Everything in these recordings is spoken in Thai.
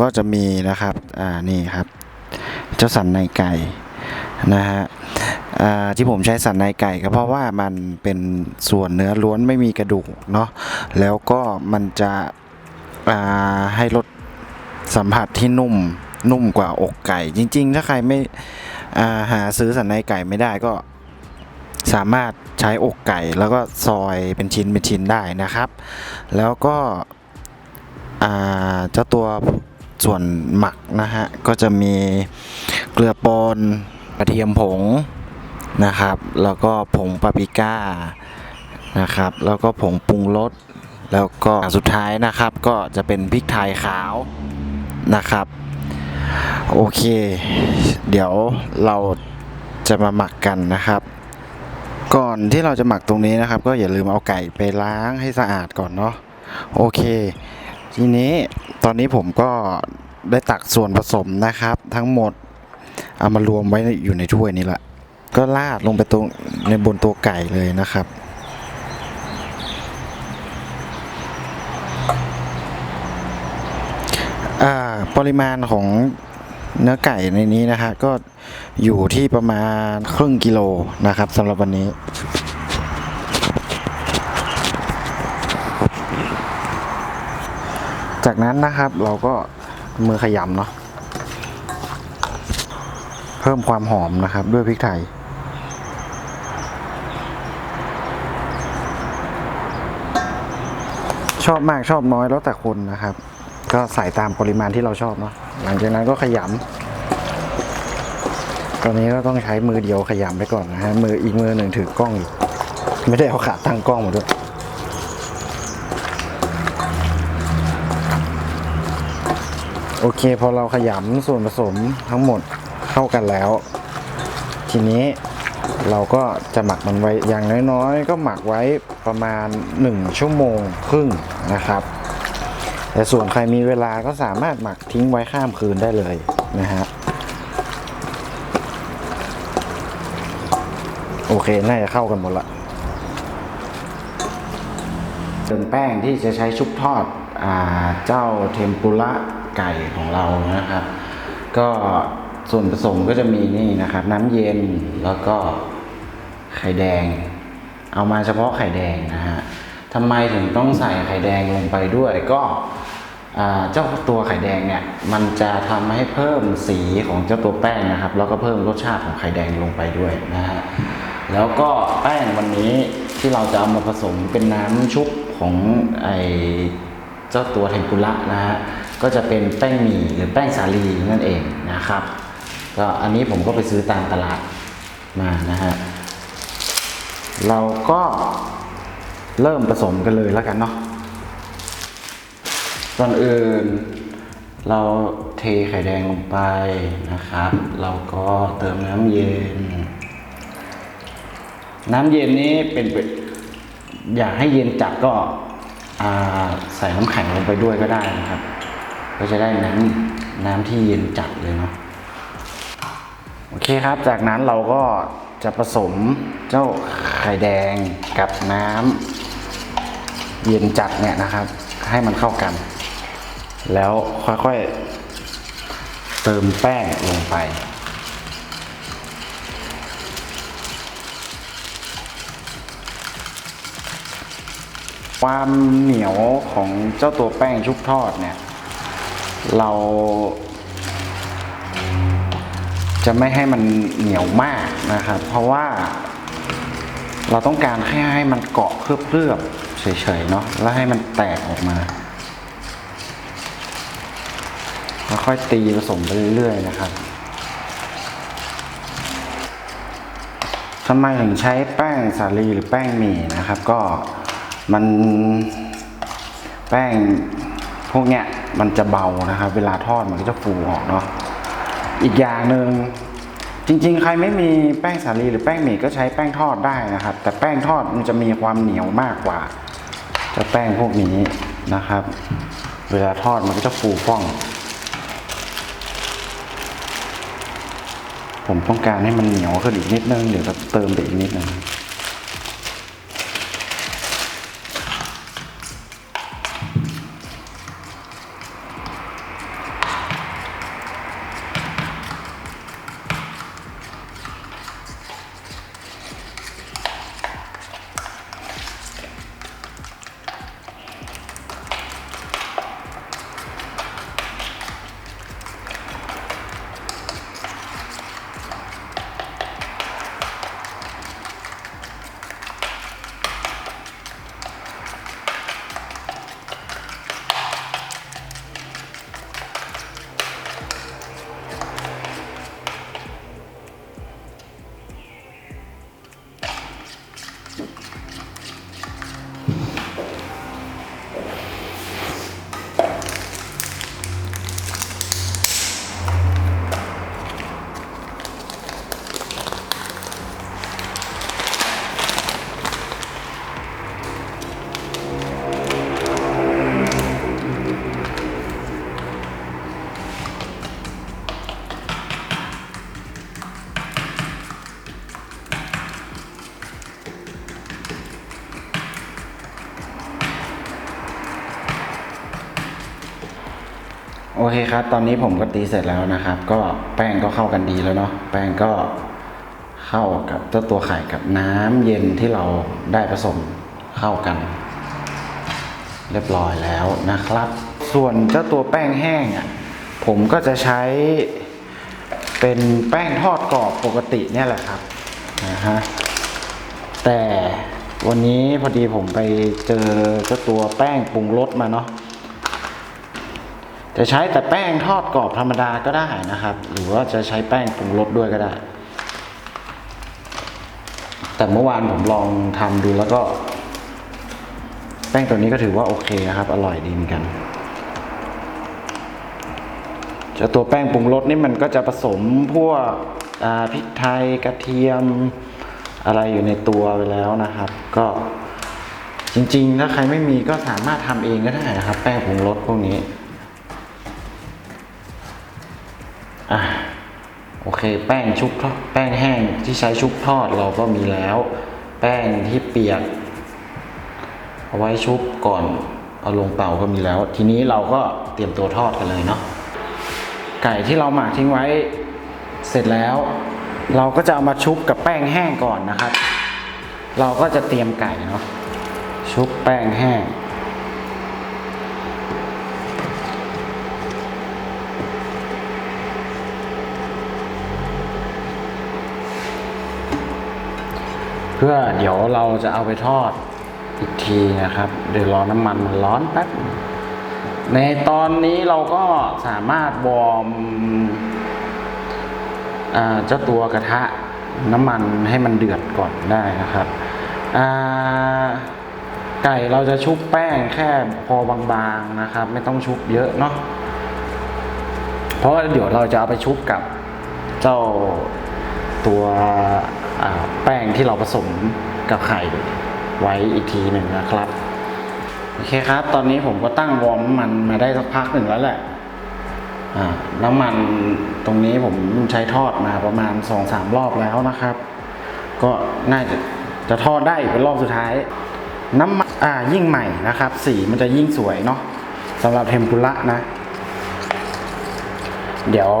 ก็จะมีนะครับ อ่า นี่ครับ เจ้าสันในไก่นะฮะอ่าที่ผมใช้สันในไก่ก็เพราะว่ามันเป็นส่วนเนื้อล้วนไม่มีกระดูกเนาะแล้วก็มันจะอ่าให้รสสัมผัสที่นุ่มนุ่มกว่าอกไก่ จริง ๆ ถ้าใครไม่อ่าหาซื้อสันในไก่ไม่ได้ก็สามารถใช้อกไก่แล้วก็ซอยเป็นชิ้นเป็นชิ้นได้นะครับ แล้วก็อ่าเจ้าตัว ส่วนหมักนะฮะก็จะมีเกลือป่นกระเทียมผงนะครับ แล้วก็ผงปาปริก้านะครับ แล้วก็ผงปรุงรสแล้วก็สุดท้ายนะครับก็จะเป็นพริกไทยขาวนะครับ โอเค เดี๋ยวเราจะมาหมักกันนะครับ ก่อนที่เราจะหมักตรงนี้นะครับ ก็อย่าลืมเอาไก่ไปล้างให้สะอาดก่อนเนาะโอเค ทีนี้ตอนนี้ผมก็ได้ตักส่วนผสมนะครับ ทั้งหมดเอามารวมไว้อยู่ในถ้วยนี้แหละ ก็ราดลงไปตรงในบนตัวไก่เลยนะครับปริมาณของเนื้อไก่ในนี้นะฮะก็อยู่ที่ประมาณครึ่งกิโลนะครับสำหรับวันนี้ จากนั้นนะครับเราก็มือขยำเนาะเพิ่มความหอมนะครับด้วยพริกไทยชอบมากชอบน้อยแล้วแต่คนนะครับ ก็ใส่ตามปริมาณที่เราชอบเนาะหลังจากนั้นก็ขยำตอนนี้ก็ต้องใช้มือเดียวขยำไปก่อนนะฮะมืออีกมือหนึ่งถือกล้องอยู่ ไม่ได้เอาขาตั้งกล้องมาด้วย โอเค พอเราขยำส่วนผสมทั้งหมดเข้ากันแล้ว ทีนี้เราก็จะหมักมันไว้อย่างน้อยๆ ก็หมักไว้ประมาณ 1 ชั่วโมงครึ่งนะครับ แต่ส่วนใครมีเวลาก็สามารถหมักทิ้งไว้ข้ามคืนได้เลยนะฮะโอเค น่าจะเข้ากันหมดละส่วนแป้งที่จะใช้ชุบทอดอเจ้าเทมปุระ ไก่ของเรานะครับ ก็ส่วนผสมก็จะมีนี่นะครับ น้ำเย็นแล้วก็ไข่แดง เอามาเฉพาะไข่แดงนะฮะทำไมถึงต้องใส่ไข่แดงลงไปด้วยก็เจ้าตัวไข่แดงเนี่ยมันจะทำให้เพิ่มสีของเจ้าตัวแป้งนะครับ แล้วก็เพิ่มรสชาติของไข่แดงลงไปด้วยนะฮะแล้วก็แป้งวันนี้ที่เราจะเอามาผสมเป็นน้ำชุบของไอเจ้าตัวเทมปุระนะฮะ ก็จะเป็นแป้งหมี่หรือแป้งสาลีนั่นเองนะครับ ก็อันนี้ผมก็ไปซื้อตามตลาดมานะฮะเราก็เริ่มผสมกันเลยแล้วกันเนาะก่อนอื่นเราเทไข่แดงลงไปนะครับ เราก็เติมน้ำเย็น น้ำเย็นนี้เป็นอยากให้เย็นจัดก็ใส่น้ำแข็งลงไปด้วยก็ได้นะครับ ก็จะได้น้ำน้ำที่เย็นจัดเลยเนาะโอเคครับ จากนั้นเราก็จะผสมเจ้าไข่แดงกับน้ำเย็นจัดเนี่ยนะครับ ให้มันเข้ากัน แล้วค่อยๆเติมแป้งลงไปความเหนียวของเจ้าตัวแป้งชุบทอดเนี่ย เราจะไม่ให้มันเหนียวมากนะครับ เพราะว่าเราต้องการแค่ให้มันเกาะเคลือบๆเฉยๆเนาะแล้วให้มันแตกออกมาค่อยตีผสมไปเรื่อยๆนะครับทำไมถึงใช้แป้งสาลีหรือแป้งหมี่นะครับ ก็มันแป้งพวกเนี้ย มันจะเบานะครับ เวลาทอดมันก็จะฟูออกเนาะอีกอย่างหนึ่งจริงๆ ใครไม่มีแป้งสาลีหรือแป้งหมี่ก็ใช้แป้งทอดได้นะครับ แต่แป้งทอดมันจะมีความเหนียวมากกว่าจะแป้งพวกนี้นะครับ เวลาทอดมันก็จะฟูฟ่อง ผมต้องการให้มันเหนียวขึ้นอีกนิดนึงเดี๋ยวเราเติมไปอีกนิดนึง อเคครับ ตอนนี้ผมก็ตีเสร็จแล้วนะครับ ก็แป้งก็เข้ากันดีแล้วเนาะแป้งก็เข้ากับเจ้าตัวไข่กับน้ำเย็นที่เราได้ผสมเข้ากัน เรียบร้อยแล้วนะครับ ส่วนเจ้าตัวแป้งแห้งอะผมก็จะใช้เป็นแป้งทอดกรอบปกติเนี่ยแหละครับนะฮะแต่วันนี้พอดีผมไปเจอเจ้าตัวแป้งปรุงรสมาเนาะ จะใช้แต่แป้งทอดกรอบธรรมดาก็ได้นะครับ หรือว่าจะใช้แป้งปรุงรสด้วยก็ได้ แต่เมื่อวานผมลองทำดูแล้วก็ แป้งตัวนี้ก็ถือว่าโอเคนะครับ อร่อยดีเหมือนกันจ้าตัวแป้งปรุงรสนี่มันก็จะผสมพวกพริกไทยกระเทียมอะไรอยู่ในตัวไปแล้วนะครับ ก็จริงๆ ถ้าใครไม่มีก็สามารถทำเองก็ได้นะครับ แป้งปรุงรสพวกนี้ อะโอ เคแป้งชุบแป้งแห้งที่ใช้ชุบทอดเราก็มีแล้ว แป้งที่เปียก เอาไว้ชุบก่อนเอาลงเตาก็มีแล้ว ทีนี้เราก็เตรียมตัวทอดกันเลยเนาะไก่ที่เราหมักทิ้งไว้เสร็จแล้ว เราก็จะเอามาชุบกับแป้งแห้งก่อนนะครับ เราก็จะเตรียมไก่เนาะชุบแป้งแห้ง เพื่อเดี๋ยวเราจะเอาไปทอดอีกทีนะครับ เดี๋ยวรอน้ำมันมันร้อนแป๊บในตอนนี้เราก็สามารถวอร์มเจ้าตัวกระทะน้ำมันให้มันเดือดก่อนได้นะครับไก่เราจะชุบแป้งแค่พอบางๆนะครับ ไม่ต้องชุบเยอะเนาะเพราะว่าเดี๋ยวเราจะเอาไปชุบกับเจ้าตัว แป้งที่เราผสมกับไข่ไว้อีกทีหนึ่งนะครับโอเคครับ ตอนนี้ผมก็ตั้งวอร์มน้ำมันมาได้สักพักหนึ่งแล้วแหละอ่าน้ำมันตรงนี้ผมใช้ทอดมาประมาณสองสามรอบแล้วนะครับ ก็น่าจะจะทอดได้อีกเป็นรอบสุดท้าย น้ำมันอ่ายิ่งใหม่นะครับ สีมันจะยิ่งสวยเนาะสำหรับเทมปุระนะ เดี๋ยว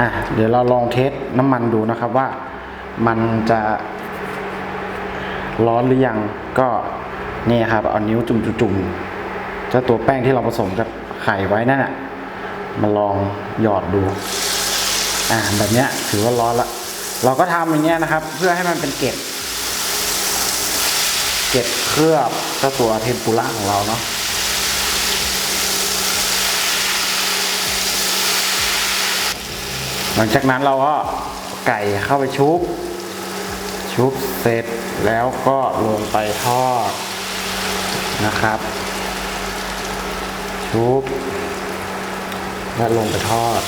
อะเดี๋ยวเราลองเทสน้ำมันดูนะครับว่า มันจะร้อนหรือยังก็นี่ครับเอานิ้วจุ่มๆเจ้าตัวแป้งที่เราผสมกับไข่ไว้นั่นน่ะมาลองหยอดดู อ่าแบบเนี้ยถือว่าร้อนละเราก็ทำอย่างเงี้ยนะครับ เพื่อให้มันเป็นเกล็ดเกล็ดเคลือบเจ้าตัวเทมปุระของเราเนาะหลังจากนั้นเราก็ ไก่เข้าไปชุบ ชุบเสร็จแล้วก็ลงไปทอดนะครับ ชุบ แล้วลงไปทอด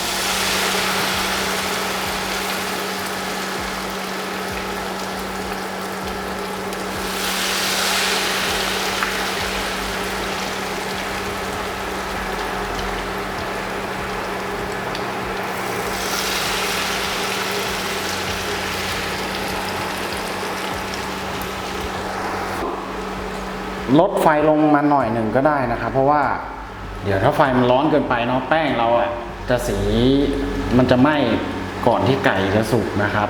ลดไฟลงมาหน่อยหนึ่งก็ได้นะครับ เพราะว่าเดี๋ยวถ้าไฟมันร้อนเกินไปเนาะแป้งเราอะจะสีมันจะไหม้ก่อนที่ไก่จะสุกนะครับ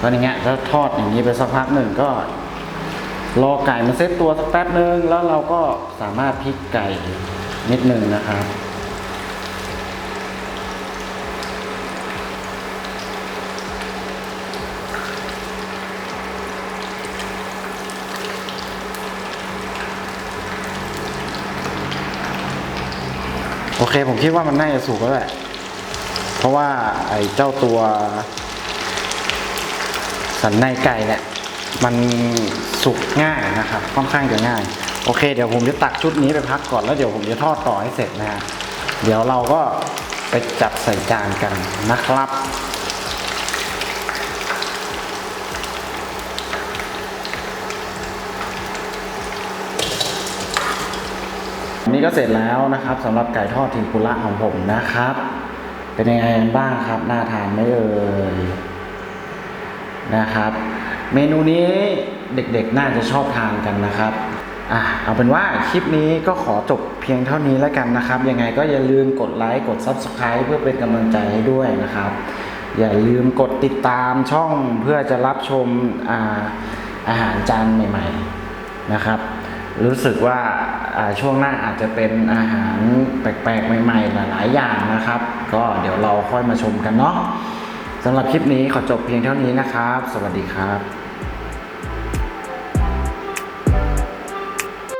ก็อย่างเงี้ยถ้าทอดอย่างนี้ไปสักพักหนึ่งก็รอไก่มันเซตตัวสักแป๊บนึงแล้วเราก็สามารถพลิกไก่นิดนึงนะครับ เคผมคิดว่ามันน่าจะสุกแล้วแหละ เพราะว่าไอ้เจ้าตัว สันในไก่เนี่ยมันสุกง่ายนะครับ ค่อนข้างจะง่าย โอเค เดี๋ยวผมจะตักชุดนี้ไปพักก่อนแล้วเดี๋ยวผมจะทอดต่อให้เสร็จนะฮะเดี๋ยวเราก็ไปจัดใส่จานกันนะครับ นี่ก็เสร็จแล้วนะครับสำหรับไก่ทอดทิมปุระของผมนะครับ เป็นยังไงบ้างครับน่าทานไหมเอ่ยนะครับ เมนูนี้เด็กๆน่าจะชอบทานกันนะครับอะเอาเป็นว่าคลิปนี้ก็ขอจบเพียงเท่านี้แล้วกันนะครับ ยังไงก็อย่าลืมกดไลค์กด Subscribe เพื่อเป็นกำลังใจให้ด้วยนะครับ อย่าลืมกดติดตามช่องเพื่อจะรับชมอาอาหารจานใหม่ ๆนะครับ รู้สึกว่า ช่วงหน้าอาจจะเป็นอาหารแปลกๆ ใหม่ๆ หลายๆ อย่างนะครับ ก็เดี๋ยวเราค่อยมาชมกันเนาะสำหรับคลิปนี้ขอจบเพียงเท่านี้นะครับ สวัสดีครับ